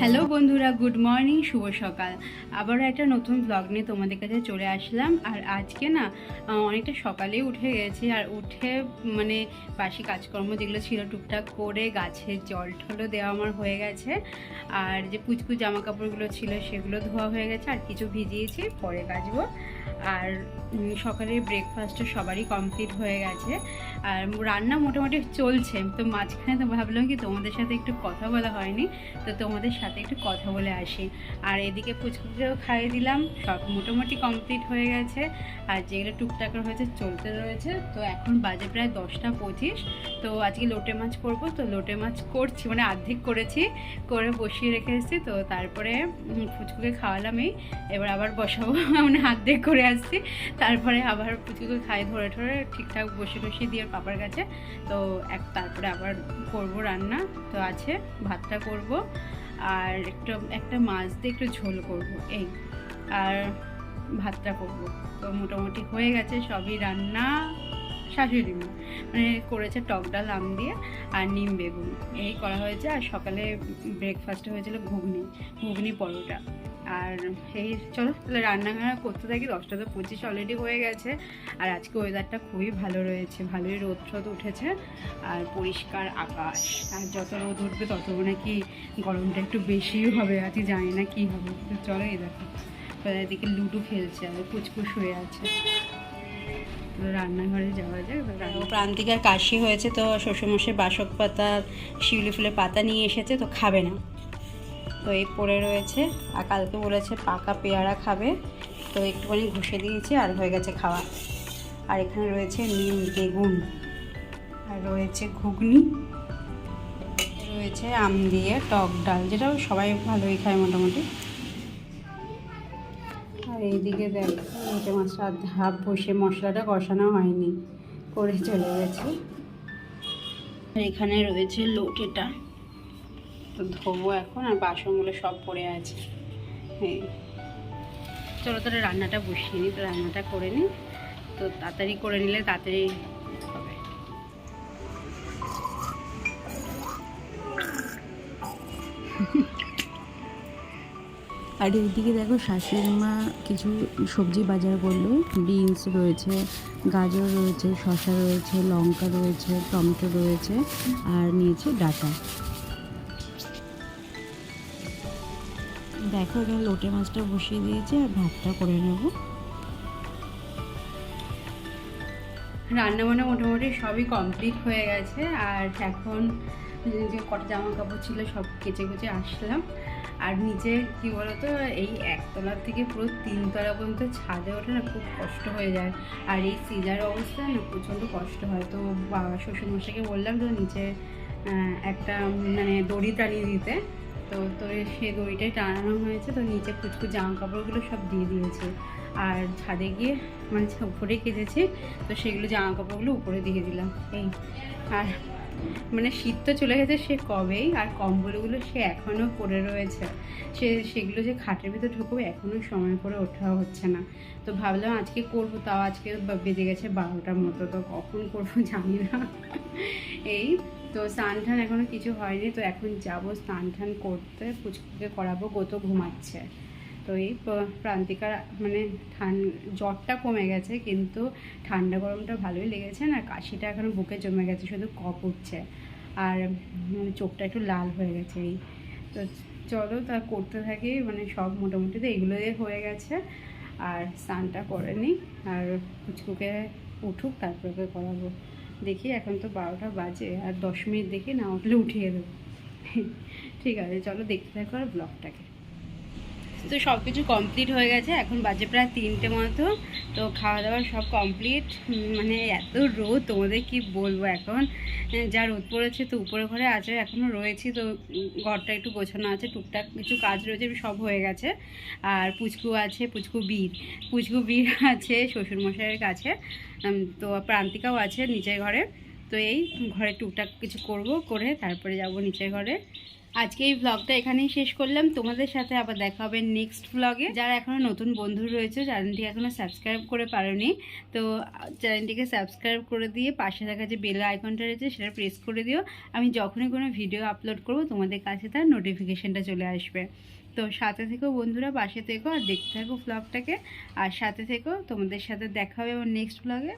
Hello বন্ধুরা good morning শুভ সকাল। আবারও একটা নতুন ব্লগ নিয়ে তোমাদের কাছে চলে আসলাম। আর আজকে না অনেকটা সকালেই উঠে গেছি। আর উঠে মানে বাসি কাজকর্ম যেগুলো ছিল টুকটাক করে গাছের জল ঠলো দেওয়া আমার হয়ে গেছে। আর যে পুচকু জামা কাপড়গুলো ছিল সেগুলো ধোয়া হয়ে গেছে। আর কিছু ভিজিয়েছি, পরে কাচবো আর সকালের ব্রেকফাস্টও সবারই কমপ্লিট হয়ে গেছে। আর রান্না মোটামুটি চলছে। তো মাঝখানে তো ভাবলাম কি তোমাদের সাথে একটু কথা বলা হয়নি। তো তোমাদের সাথে একটু কথা বলে আসি। আর এদিকে পুচকুকেও খাইয়ে দিলাম, সব মোটামুটি কমপ্লিট হয়ে গেছে। আর যেগুলো টুকটাক হয়েছে চলতে রয়েছে। তো এখন বাজে প্রায় দশটা পঁচিশ। তো আজকে লোটে মাছ করব। তো লোটে মাছ করছি মানে অর্ধেক করেছি, করে বসিয়ে রেখে এসেছি। তো তারপরে ফুচকুকে খাওয়ালাম এই। এবার আবার বসাবো মানে অর্ধেক করে আসছি। তারপরে আবার পুচকুকে খাই ধরে ধরে, ঠিকঠাক বসে বসিয়ে দিয়ে পাপার কাছে। তো এক, তারপরে আবার করব রান্না। তো আছে, ভাতটা করব। আর একটু, একটা মাছ দিয়ে একটু ঝোল করব, এই, আর ভাতটা করব। তো মোটামুটি হয়ে গেছে সবই রান্না, শাশুড়ি মা মানে করেছে টক ডাল, আম দিয়ে আর নিম বেগুন। এই করা হয়েছে আর সকালে ব্রেকফাস্ট হয়েছিল ঘুগনি ঘুগনি পরোটা। আর এই চলো, তাহলে রান্নাঘাড়া করতে থাকি, দশটা তো পঁচিশ অলরেডি হয়ে গেছে। আর আজকে ওয়েদারটা খুবই ভালো রয়েছে, ভালোই রোদ ট্রোদ উঠেছে। আর পরিষ্কার আকাশ, আর যত রোদ উঠবে তত নাকি গরমটা একটু বেশি হবে আজকে জানি না কী হবে। চলো এই দেখো এদিকে লুডো খেলছে, আর পুচপুচ হয়ে আছে। রান্নাঘরে যাওয়া যায় প্রান্তিকার কাশি হয়েছে, তো শ্বশুরমশাই বাসক পাতা, শিউলি ফুলের পাতা নিয়ে এসেছে, তো খাবে না। তো এই পড়ে রয়েছে। আর কালকে বলেছে পাকা পেয়ারা খাবে। তো একটুখানি ঘষে দিয়েছি আর হয়ে গেছে খাওয়া। আর এখানে রয়েছে নিম বেগুন। আর রয়েছে ঘুগনি। রয়েছে আম দিয়ে টক ডাল, যেটাও সবাই ভালোই খায় মোটামুটি। আর এইদিকে দেখ, মোটে মাছটা হাফ বসে মশলাটা কষানো হয়নি। করে চলে গেছে। এখানে রয়েছে লোটেটা। তো ধোবো এখন, আর বাসনগুলো সব পড়ে আছে। এই। চলো তাহলে রান্নাটা বসিয়ে নিই তো রান্নাটা করে নিই তো তাড়াতাড়ি করে নিলে তাড়াতাড়ি হবে। আর এইদিকে দেখো শাশুড়ি মা কিছু সবজি বাজার করল। বিনস রয়েছে, গাজর রয়েছে, শসা রয়েছে, লঙ্কা রয়েছে, টমেটো রয়েছে, আর নিয়েছে ডাটা। দেখো, এখানে লোটে মাছটা বসিয়ে দিয়েছে আর ভাতটা করে নেব। রান্না বান্না মোটামুটি সবই কমপ্লিট হয়ে গেছে। আর এখন যে কটা জামা কাপড় ছিল সব কেচে কুচে আসলাম। আর নিচে কি বলতো, এই একতলার থেকে পুরো তিনতলা পর্যন্ত ছাদে ওঠে না, খুব কষ্ট হয়ে যায়। আর এই সিজার অবস্থায় না প্রচণ্ড কষ্ট হয়। তো বাবা, শ্বশুরমশাইকে বললাম তো নিচে একটা মানে দড়ি টানিয়ে দিতে। তো তো সে দড়িটাই টানানো হয়েছে, তো নিচে কুচকু জামা কাপড়গুলো সব দিয়ে দিয়েছে। আর ছাদে গিয়ে মানে উপরে কেটেছি, তো সেগুলো জামা কাপড়গুলো উপরে দিয়ে দিলাম। এই, আর মানে শীত তো চলে গেছে, সে কবেই, আর কম্বলগুলো সে এখনও পড়ে রয়েছে। সে, সেগুলো যে খাটের ভিতরে ঢুকবো, এখনও সময় করে ওঠা হচ্ছে না। তো ভাবলাম আজকে করব, তাও আজকে বেজে গেছে বারোটার মতো, তো কখন করব জানি না। এই তো স্নান টান এখনও কিছু হয়নি, তো এখন যাব স্নান টান করতে, পুচকুকে করাবো গোতো ঘুমাচ্ছে। তো এই প্রান্তিকার মানে ঠান, জ্বরটা কমে গেছে, কিন্তু ঠান্ডা গরমটা ভালোই লেগেছে না, কাশিটা এখনও বুকে জমে গেছে, শুধু কপ উঠছে। আর চোখটা একটু লাল হয়ে গেছে এই। তো চলো তা করতে থাকি মানে সব মোটামুটি তো এগুলো হয়ে গেছে। আর স্নানটা করে নিই, আর পুচকুকে উঠুক, তারপরে করাবো। দেখি এখন তো বারোটা বাজে আর দশ মিনিট দেখি না উঠলে উঠিয়ে দেবো। ঠিক আছে, চলো দেখতে থাকো আর ব্লগটাকে তো সব কিছু কমপ্লিট হয়ে গেছে, এখন বাজে প্রায় তিনটে মতো। তো খাওয়া দাওয়া সব কমপ্লিট মানে এত রোদ, তোমাদের কি বলব এখন? যা রোদ পড়েছে তো উপরে ঘরে আছে এখনও রয়েছি। তো ঘরটা একটু গোছানো আছে, টুকটাক কিছু কাজ রয়েছে, সব হয়ে গেছে। আর পুচকু আছে, পুচকু বীর। পুচকু বীর আছে শ্বশুরমশাইয়ের কাছে। তো প্রান্তিকাও আছে নিচের ঘরে। তো এই ঘরে টুকটাক কিছু করব, করে তারপরে যাব নিচের ঘরে। আজকে এই ব্লগটা এখানেই শেষ করলাম। তোমাদের সাথে আবার দেখা হবে নেক্সট ব্লগে যারা এখনও নতুন বন্ধু রয়েছে, চ্যানেলটি এখনও সাবস্ক্রাইব করে পারোনি, তো চ্যানেলটিকে সাবস্ক্রাইব করে দিয়ে পাশে থাকা যে বেল আইকনটা রয়েছে, সেটা প্রেস করে দিও। আমি যখনই কোনো ভিডিও আপলোড করব, তোমাদের কাছে তার নোটিফিকেশনটা চলে আসবে। তো সাথে থেকো বন্ধুরা, পাশে থেকো আর দেখতে থাকো ব্লগটাকে আর সাথে থেকো, তোমাদের সাথে দেখা হবে আমার নেক্সট ব্লগে